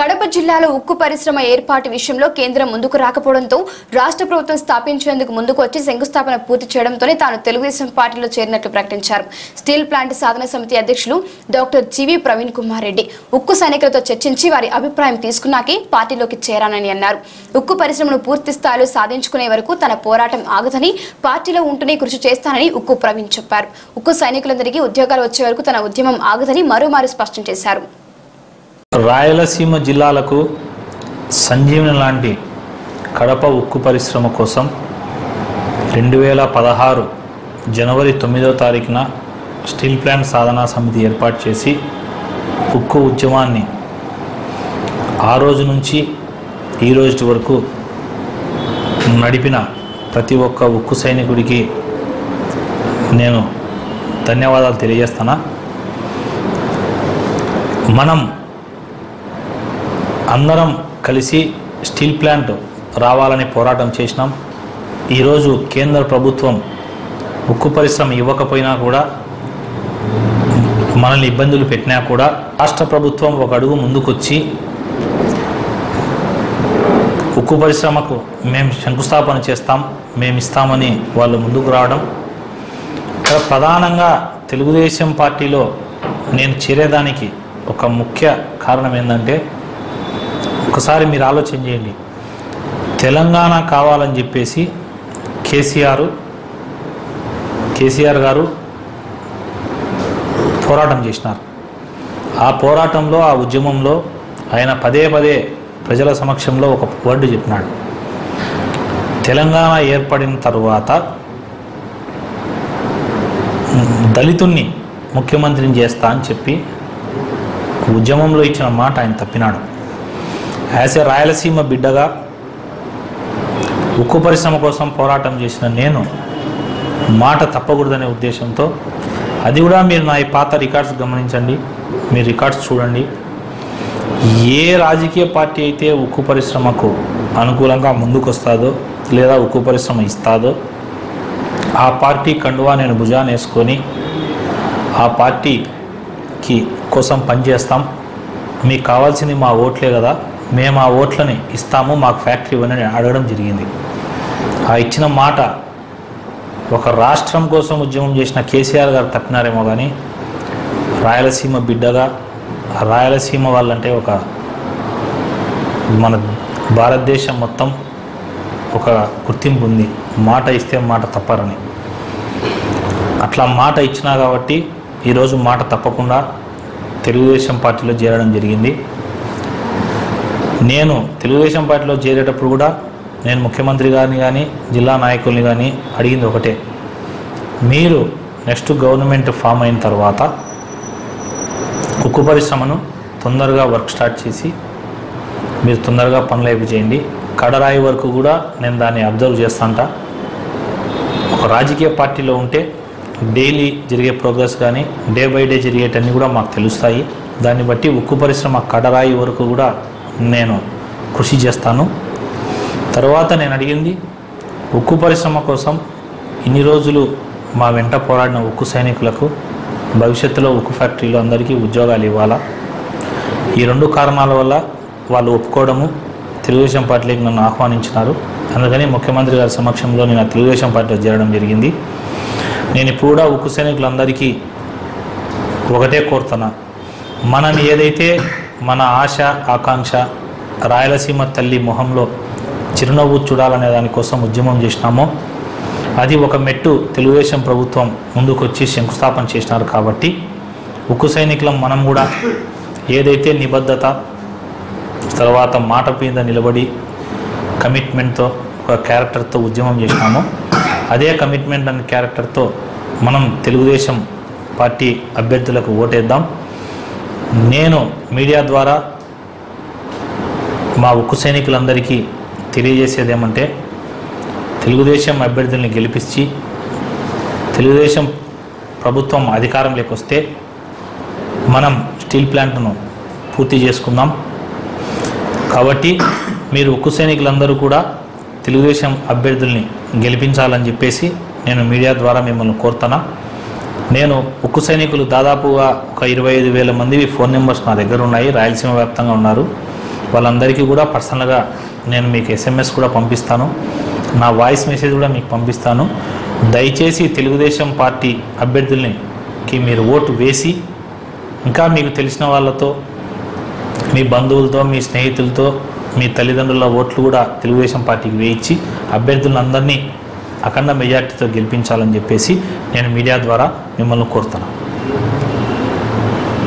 కడప జిల్లాలో ఉక్కు పరిశ్రమ ఏర్పాటు విషయంలో కేంద్రం ముందుకు రాకపోవడంతో రాష్ట్ర ప్రభుత్వం స్థాపించేందుకు ముందుకు వచ్చి శంకుస్థాపన పూర్తి చేయడంతోనే తాను తెలుగుదేశం పార్టీలో చేరినట్లు ప్రకటించారు. స్టీల్ ప్లాంట్ సాధన సమితి అధ్యక్షులు doctor G V Praveen Kumar Reddy ఉక్కు సైనికులతో చర్చించి వారి అభిప్రాయం తీసుకున్నాకే పార్టీలోకి చేరానని అన్నారు. ఉక్కు పరిశ్రమను పూర్తి స్థాయిలో సాధించుకునే వరకు తన పోరాటం ఆగదని పార్టీలో ఉంటూనే కృషి చేస్తానని ఉక్కు ప్రవీణ్ చెప్పారు. ఉక్కు సైనికులందరికీ ఉద్యోగాలు వచ్చే వరకు తన ఉద్యమం ఆగదని మరోమారు స్పష్టం చేశారు. రాయలసీమ జిల్లాలకు సంజీవని లాంటి కడప ఉక్కు పరిశ్రమ కోసం రెండు వేల పదహారు జనవరి తొమ్మిదవ తారీఖున స్టీల్ ప్లాంట్ సాధనా సమితి ఏర్పాటు చేసి ఉక్కు ఉద్యమాన్ని ఆ రోజు నుంచి ఈ రోజు వరకు నడిపిన ప్రతి ఒక్క ఉక్కు సైనికుడికి నేను ధన్యవాదాలు తెలియజేస్తాను మనం అందరం కలిసి స్టీల్ ప్లాంట్ రావాలని పోరాటం చేసినాం. ఈరోజు కేంద్ర ప్రభుత్వం ఉక్కు పరిశ్రమ ఇవ్వకపోయినా కూడా మనల్ని ఇబ్బందులు పెట్టినా కూడా రాష్ట్ర ప్రభుత్వం ఒక అడుగు ముందుకొచ్చి ఉక్కు పరిశ్రమకు మేము శంకుస్థాపన చేస్తాం మేము ఇస్తామని వాళ్ళు ముందుకు రావడం. ఇక్కడ ప్రధానంగా తెలుగుదేశం పార్టీలో నేను చేరేదానికి ఒక ముఖ్య కారణం ఏంటంటే ఒకసారి మీరు ఆలోచన చేయండి. తెలంగాణ కావాలని చెప్పేసి కేసీఆర్ కేసీఆర్ గారు పోరాటం చేసినారు. ఆ పోరాటంలో ఆ ఉద్యమంలో ఆయన పదే పదే ప్రజల సమక్షంలో ఒక వర్డ్ చెప్పినాడు. తెలంగాణ ఏర్పడిన తరువాత దళితుణ్ణి ముఖ్యమంత్రిని చేస్తా అని చెప్పి ఉద్యమంలో ఇచ్చిన మాట ఆయన తప్పినాడు. యాజ్ ఏ రాయలసీమ బిడ్డగా ఉక్కు పరిశ్రమ కోసం పోరాటం చేసిన నేను మాట తప్పకూడదనే ఉద్దేశంతో అది కూడా మీరు నా ఈ పాత రికార్డ్స్ గమనించండి మీ రికార్డ్స్ చూడండి. ఏ రాజకీయ పార్టీ అయితే ఉక్కు పరిశ్రమకు అనుకూలంగా ముందుకొస్తాదో లేదా ఉక్కు పరిశ్రమ ఇస్తాదో ఆ పార్టీ కండువా నేను భుజాన్ని వేసుకొని ఆ పార్టీకి కోసం పనిచేస్తాం. మీకు కావాల్సింది మా ఓట్లే కదా. మేము ఆ ఓట్లని ఇస్తాము మాకు ఫ్యాక్టరీ ఇవ్వని అడగడం జరిగింది. ఆ ఇచ్చిన మాట ఒక రాష్ట్రం కోసం ఉద్యమం చేసిన కేసీఆర్ గారు తప్పినారేమో కానీ రాయలసీమ బిడ్డగా రాయలసీమ వాళ్ళంటే ఒక మన భారతదేశం మొత్తం ఒక గుర్తింపు ఉంది. మాట ఇస్తే మాట తప్పరని. అట్లా మాట ఇచ్చినా కాబట్టి ఈరోజు మాట తప్పకుండా తెలుగుదేశం పార్టీలో చేరడం జరిగింది. నేను తెలుగుదేశం పార్టీలో చేరేటప్పుడు కూడా నేను ముఖ్యమంత్రి గారిని కానీ జిల్లా నాయకుల్ని కానీ అడిగింది ఒకటే. మీరు నెక్స్ట్ గవర్నమెంట్ ఫామ్ అయిన తర్వాత ఉక్కు పరిశ్రమను తొందరగా వర్క్ స్టార్ట్ చేసి మీరు తొందరగా పనులు అయిపు చేయండి. కడరాయి వరకు కూడా నేను దాన్ని అబ్జర్వ్ చేస్తాంట. ఒక రాజకీయ పార్టీలో ఉంటే డైలీ జరిగే ప్రోగ్రెస్ కానీ డే బై డే జరిగేటన్నీ కూడా మాకు తెలుస్తాయి. దాన్ని బట్టి ఉక్కు పరిశ్రమ కడరాయి వరకు కూడా నేను కృషి చేస్తాను. తర్వాత నేను అడిగింది ఉక్కు పరిశ్రమ కోసం ఇన్ని రోజులు మా వెంట పోరాడిన ఉక్కు సైనికులకు భవిష్యత్తులో ఉక్కు ఫ్యాక్టరీలో అందరికీ ఉద్యోగాలు ఇవ్వాలా? ఈ రెండు కారణాల వల్ల వాళ్ళు ఒప్పుకోవడము తెలుగుదేశం పార్టీలోకి నన్ను ఆహ్వానించినారు. అందుకని ముఖ్యమంత్రి గారి సమక్షంలో నేను తెలుగుదేశం పార్టీలో చేరడం జరిగింది. నేను ఇప్పుడు కూడా ఉక్కు సైనికులందరికీ ఒకటే కోరుతున్నా. మనని ఏదైతే మన ఆశ ఆకాంక్ష రాయలసీమ తల్లి మొహంలో చిరునవ్వు చూడాలనే దానికోసం ఉద్యమం చేసినామో అది ఒక మెట్టు తెలుగుదేశం ప్రభుత్వం ముందుకొచ్చి శంకుస్థాపన చేసినారు కాబట్టి ఉక్కు సైనికులం మనం కూడా ఏదైతే నిబద్ధత తర్వాత మాట మీద నిలబడి కమిట్మెంట్తో ఒక క్యారెక్టర్తో ఉద్యమం చేసినామో అదే కమిట్మెంట్ అనే క్యారెక్టర్తో మనం తెలుగుదేశం పార్టీ అభ్యర్థులకు ఓటేద్దాం. నేను మీడియా ద్వారా మా ఉక్కు సైనికులందరికీ తెలియజేసేది ఏమంటే తెలుగుదేశం అభ్యర్థుల్ని గెలిపించి తెలుగుదేశం ప్రభుత్వం అధికారంలోకి వస్తే మనం స్టీల్ ప్లాంట్ను పూర్తి చేసుకుందాం. కాబట్టి మీరు ఉక్కు సైనికులందరూ కూడా తెలుగుదేశం అభ్యర్థుల్ని గెలిపించాలని చెప్పేసి నేను మీడియా ద్వారా మిమ్మల్ని కోరుతున్నా. నేను ఉక్కు సైనికులు దాదాపుగా ఒక ఇరవై ఐదు వేల మంది ఫోన్ నెంబర్స్ నా దగ్గర ఉన్నాయి. రాయలసీమ వ్యాప్తంగా ఉన్నారు. వాళ్ళందరికీ కూడా పర్సనల్గా నేను మీకు ఎస్ఎంఎస్ కూడా పంపిస్తాను. నా వాయిస్ మెసేజ్ కూడా మీకు పంపిస్తాను. దయచేసి తెలుగుదేశం పార్టీ అభ్యర్థులకి మీరు ఓటు వేసి ఇంకా మీకు తెలిసిన వాళ్ళతో మీ బంధువులతో మీ స్నేహితులతో మీ తల్లిదండ్రుల ఓట్లు కూడా తెలుగుదేశం పార్టీకి వేయించి అభ్యర్థులందరినీ అఖండ మెజార్టీతో గెలిపించాలని చెప్పేసి నేను మీడియా ద్వారా మిమ్మల్ని కోరుతున్నాను.